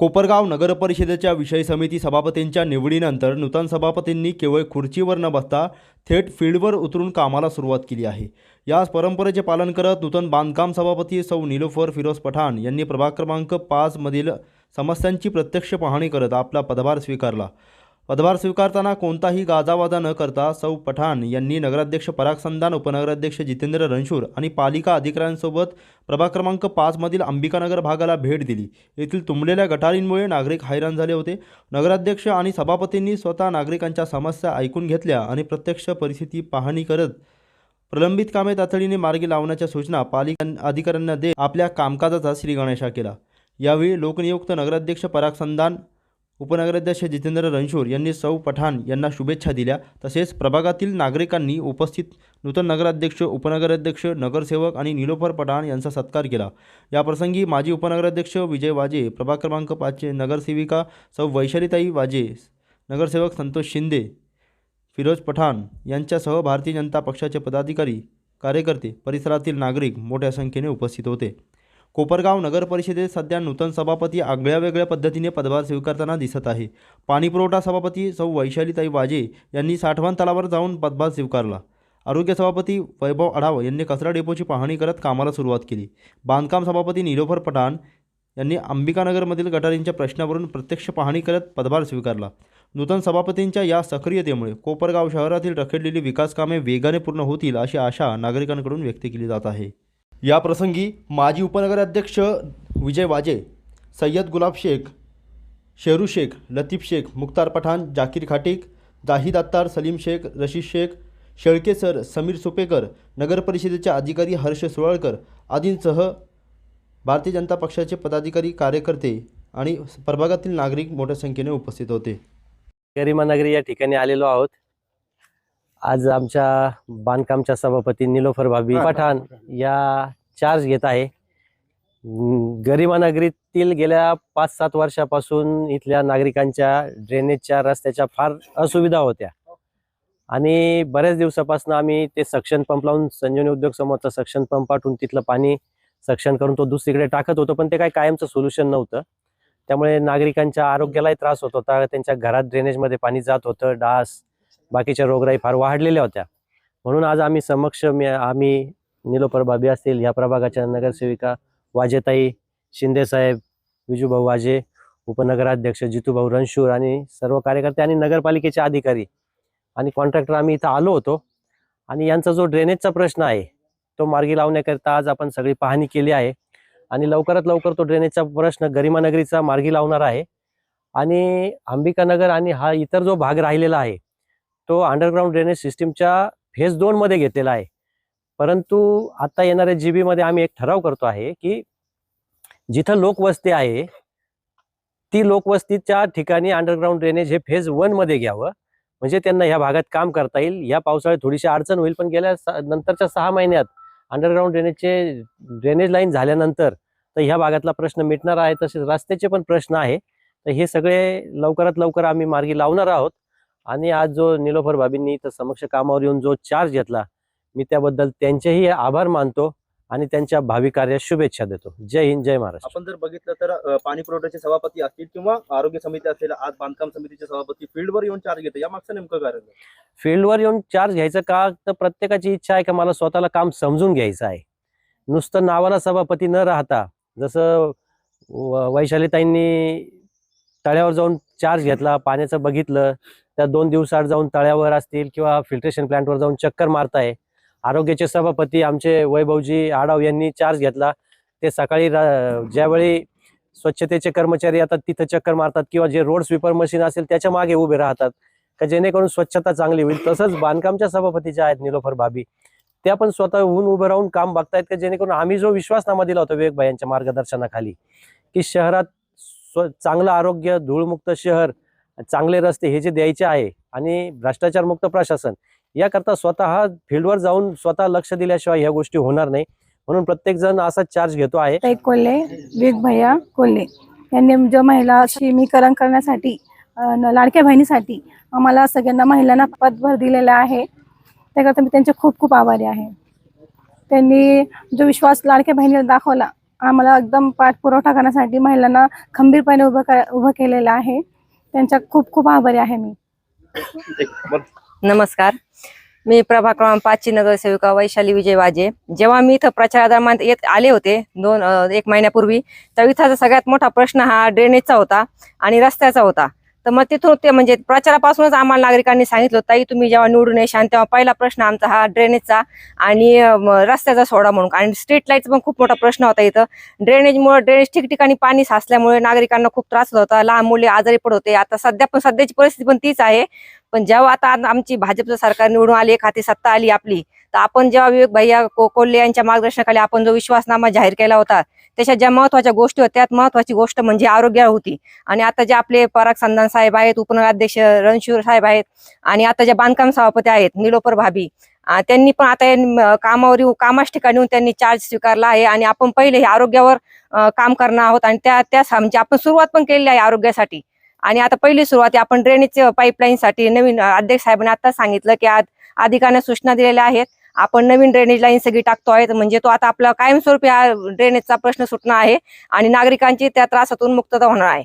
कोपरगाव नगर परिषदेच्या विषय समिती सभापतींच्या निवडीनंतर नूतन सभापतींनी केवळ खुर्चीवर न बसता थेट फील्डवर उतरून कामाला सुरुवात केली आहे. याच परंपरेचे पालन करत नूतन बांधकाम सभापती सौ निलोफर फिरोज पठाण यांनी प्रभाग क्रमांक पाचमधील समस्यांची प्रत्यक्ष पाहणी करत आपला पदभार स्वीकारला. पदभार स्वीकारताना कोणताही गाजावाजा न करता सौ पठाण यांनी नगराध्यक्ष पराग संधान उपनगराध्यक्ष जितेंद्र रणशूर आणि पालिका अधिकाऱ्यांसोबत प्रभाग क्रमांक पाचमधील अंबिकानगर भागाला भेट दिली. येथील तुंबलेल्या गटारींमुळे नागरिक हैराण झाले होते. नगराध्यक्ष आणि सभापतींनी स्वतः नागरिकांच्या समस्या ऐकून घेतल्या आणि प्रत्यक्ष परिस्थिती पाहणी करत प्रलंबित कामे तातडीने मार्गी लावण्याच्या सूचना पालिका अधिकाऱ्यांना देत आपल्या कामकाजाचा श्रीगणेशा केला. यावेळी लोकनियुक्त नगराध्यक्ष पराग संधान उपनगराध्यक्ष जितेंद्र रणशोर यांनी सौ पठाण यांना शुभेच्छा दिल्या. तसेच प्रभागातील नागरिकांनी उपस्थित नूतन नगराध्यक्ष उपनगराध्यक्ष नगरसेवक आणि निलोफर पठाण यांचा सत्कार केला. याप्रसंगी माजी उपनगराध्यक्ष विजय वाजे प्रभाग क्रमांक पाचचे नगरसेविका सौ वैशालीताई वाजे नगरसेवक संतोष शिंदे फिरोज पठाण यांच्यासह भारतीय जनता पक्षाचे पदाधिकारी कार्यकर्ते परिसरातील नागरिक मोठ्या संख्येने उपस्थित होते. कोपरगाव नगर परिषदेत सध्या नूतन सभापती आगळ्या वेगळ्या पद्धतीने पदभार स्वीकारताना दिसत आहे. पाणीपुरवठा सभापती सौ. वैशालीताई वाजे यांनी साठवण तलावर जाऊन पदभार स्वीकारला. आरोग्य सभापती वैभव आढाव यांनी कचरा डेपोची पाहणी करत कामाला सुरुवात केली. बांधकाम सभापती निलोफर पठाण यांनी अंबिकानगरमधील गटारींच्या प्रश्नावरून प्रत्यक्ष पाहणी करत पदभार स्वीकारला. नूतन सभापतींच्या या सक्रियतेमुळे कोपरगाव शहरातील रखडलेली विकास कामे वेगाने पूर्ण होतील अशी आशा नागरिकांकडून व्यक्त केली जात आहे. या प्रसंगी माजी उपनगराध्यक्ष विजय वाजे सय्यद गुलाब शेख शेरू शेख लतीफ शेख मुख्तार पठाण जाकीर खाटिक जाहीद अत्तार सलीम शेख रशीद शेख शेळके सर समीर सुपेकर नगर परिषदेचे अधिकारी हर्ष सुरळकर आदींसह भारतीय जनता पक्षाचे पदाधिकारी कार्यकर्ते आणि प्रभागातील नागरिक मोठ्या संख्येने उपस्थित होते. गरिमानगरी या ठिकाणी आलेलो आहोत. आज आमच्या बांधकामच्या सभापती निलोफर भाभी पठाण या चार्ज घेत आहे. गरिबानगरीतील गेल्या पाच सात वर्षापासून इथल्या नागरिकांच्या ड्रेनेजच्या रस्त्याच्या फार असुविधा होत्या. आणि बऱ्याच दिवसापासून आम्ही ते सक्शन पंप लावून संजीवनी उद्योग समोरचा सक्शन पंप पाठवून तिथलं पाणी सक्शन करून तो दुसरीकडे टाकत होतो पण ते काही कायमचं सोल्युशन नव्हतं. त्यामुळे नागरिकांच्या आरोग्यालाही त्रास होत होता त्यांच्या घरात ड्रेनेजमध्ये पाणी जात होतं डास बाकीच्या रोगराई फार वाढलेल्या होत्या. म्हणून आज आम्ही समक्ष मी आम्ही निलोपर बाबी असतील या प्रभागाच्या नगरसेविका वाजेताई शिंदेसाहेब विजूभाऊ वाजे उपनगराध्यक्ष जितूभाऊ रणशूर आणि सर्व कार्यकर्ते आणि नगरपालिकेचे अधिकारी आणि कॉन्ट्रॅक्टर आम्ही इथं आलो होतो. आणि यांचा जो ड्रेनेजचा प्रश्न आहे तो मार्गी लावण्याकरिता आज आपण सगळी पाहणी केली आहे. आणि लवकरात लवकर तो ड्रेनेजचा प्रश्न गरिमानगरीचा मार्गी लावणार आहे. आणि अंबिकानगर आणि हा इतर जो भाग राहिलेला आहे तो अंडरग्राऊंड ड्रेनेज सिस्टीमच्या फेज दोनमध्ये घेतलेला आहे. परंतु आता येणाऱ्या जीबी मध्ये आम्ही एक ठराव करतो आहे की जिथं लोकवस्ती आहे ती लोकवस्तीच्या ठिकाणी अंडरग्राऊंड ड्रेनेज हे फेज वनमध्ये घ्यावं. म्हणजे त्यांना ह्या भागात काम करता येईल. या पावसाळ्यात थोडीशी अडचण होईल पण गेल्या नंतरच्या सहा महिन्यात अंडरग्राऊंड ड्रेनेजचे ड्रेनेज लाईन झाल्यानंतर तर ह्या भागातला प्रश्न मिटणार आहे. तसेच रस्त्याचे पण प्रश्न आहे. तर हे सगळे लवकरात लवकर आम्ही मार्गी लावणार आहोत. आणि आज जो निलोफर बाबींनी इथं समक्ष कामावर येऊन जो चार्ज घेतला मी त्याबद्दल त्यांचेही आभार मानतो आणि त्यांच्या भावी कार्यास शुभेच्छा देतो. जय हिंद जय महाराष्ट्र. आपण जर बघितलं तर पाणी पुरवठ्याचे सभापती असतील किंवा आरोग्य समिती असेल आज बांधकाम समितीचे सभापती फील्डवर येऊन चार्ज घेते. या मागचं नेमकं कारण? फील्डवर येऊन चार्ज घ्यायचं का? तर प्रत्येकाची इच्छा आहे का मला स्वतःला काम समजून घ्यायचं आहे. नुसतं नावाला सभापती न राहता जसं वैशालीताईंनी तळ्यावर जाऊन चार्ज घेतला पाण्याचं बघितलं त्या दोन दिवसाआड जाऊन तळ्यावर असतील किंवा फिल्ट्रेशन प्लांटवर जाऊन चक्कर मारताय आरोग्याचे सभापती आमचे वैभवजी आडाव यांनी चार्ज घेतला. ते सकाळी ज्यावेळी स्वच्छतेचे कर्मचारी येतात तिथं चक्कर मारतात किंवा जे रोड स्वीपर मशीन असेल त्याच्यामागे उभे राहतात. का जेणेकरून स्वच्छता चांगली होईल. तसंच बांधकामच्या सभापती ज्या आहेत निलोफर भाभी त्या पण स्वतःहून उभं राहून काम बघतायत. का जेणेकरून आम्ही जो विश्वासनामा दिला होता विवेक भाई यांच्या मार्गदर्शनाखाली की शहरात स्व चांगलं आरोग्य धूळमुक्त शहर चांगले रस्ते हे जे द्यायचे आहे आणि भ्रष्टाचारमुक्त प्रशासन याकरता स्वतः फील्डवर जाऊन स्वतः लक्ष दिल्याशिवाय ह्या गोष्टी होणार नाही. म्हणून प्रत्येक जण असा चार्ज घेतो आहे. कोल्हे विग भैया कोल्हे. यांनी जो महिला सक्षमीकरण करण्यासाठी लाडक्या बहिणीसाठी आम्हाला सगळ्यांना महिलांना पदभर दिलेला आहे. त्याकरता मी त्यांचे खूप खूप आभारी आहे. त्यांनी जो विश्वास लाडक्या बहिणीला दाखवला आम्हाला एकदम पाठपुरवठा करण्यासाठी महिलांना खंबीरपणे उभं उभं केलेलं आहे. त्यांच्या खूप खूप आभारी आहे मी. नमस्कार. मी प्रभा क्रमांक पाचची नगरसेविका वैशाली विजय वाजे. जेव्हा मी इथं प्रचारादरम्यान येत आले होते दोन एक महिन्यापूर्वी तर इथाचा सगळ्यात मोठा प्रश्न हा ड्रेनेजचा होता आणि रस्त्याचा होता. तर मग तिथून ते म्हणजे प्रचारापासूनच आम्हाला नागरिकांनी सांगितलं ताई तुम्ही जेव्हा निवडून येशान तेव्हा पहिला प्रश्न आमचा हा ड्रेनेजचा आणि रस्त्याचा सोडा म्हणून. आणि स्ट्रीट लाईटचा पण खूप मोठा प्रश्न होता इथं. ड्रेनेजमुळे ड्रेनेज ठिकठिकाणी पाणी साचल्यामुळे नागरिकांना खूप त्रास होत होता. लहान मुले आजारी पडत होते. आता सध्या पण सध्याची परिस्थिती पण तीच आहे. पण जेव्हा आता आमची भाजपचं सरकार निवडून आली एक हाती सत्ता आली आपली तर आपण जेव्हा विवेक भैया को- कोल्हे यांच्या मार्गदर्शनाखाली आपण जो विश्वासनामा जाहीर केला होता त्याच्या ज्या महत्त्वाच्या गोष्टी होत्या त्यात महत्वाची गोष्ट म्हणजे आरोग्य होती. आणि आता जे आपले पराग संधान साहेब आहेत उपनगराध्यक्ष रणशूर साहेब आहेत आणि आता ज्या बांधकाम सभापती आहेत निलोपर भाभी त्यांनी पण आता कामावर येऊ- कामाच ठिकाणी येऊन त्यांनी चार्ज स्वीकारला आहे. आणि आपण पहिले हे आरोग्यावर काम करणार आहोत आणि त्या त्या म्हणजे आपण सुरुवात पण केलेली आहे आरोग्यासाठी. आणि आता पहिली सुरुवात आहे, आपण ड्रेनेज पाईपलाईन साठी नवीन अध्यक्ष साहेबांनी आता सांगितलं की आज अधिकाऱ्यांना सूचना दिलेल्या आहेत. आपण नवीन ड्रेनेज लाईन सगळी टाकतो आहे म्हणजे तो आता आपला कायमस्वरूपी हा ड्रेनेजचा प्रश्न सुटणार आहे आणि नागरिकांची त्या त्रासातून मुक्तता होणार आहे.